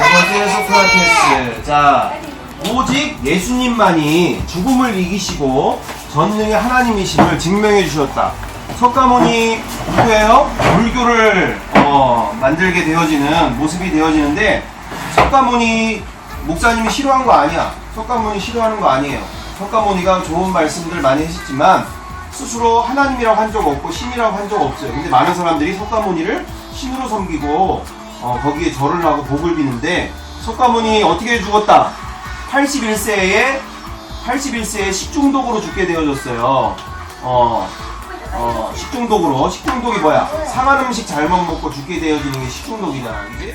번째 소크라테스. 자, 오직 예수님만이 죽음을 이기시고 전능의 하나님이심을 증명해 주셨다. 석가모니 누구예요? 불교를 어, 만들게 되어지는 모습이 되어지는데 석가모니 목사님이 싫어한 거 아니야. 석가모니 싫어하는 거 아니에요. 석가모니가 좋은 말씀들 많이 하셨지만 스스로 하나님이라고 한 적 없고 신이라고 한 적 없어요. 근데 많은 사람들이 석가모니를 신으로 섬기고 어, 거기에 절을 하고 복을 비는데 석가모니 어떻게 죽었다? 81세에 81세에 식중독으로 죽게 되어졌어요. 어, 어, 식중독으로 식중독이 뭐야? 상한 음식 잘못 먹고 죽게 되어지는 게 식중독이잖아, 그지?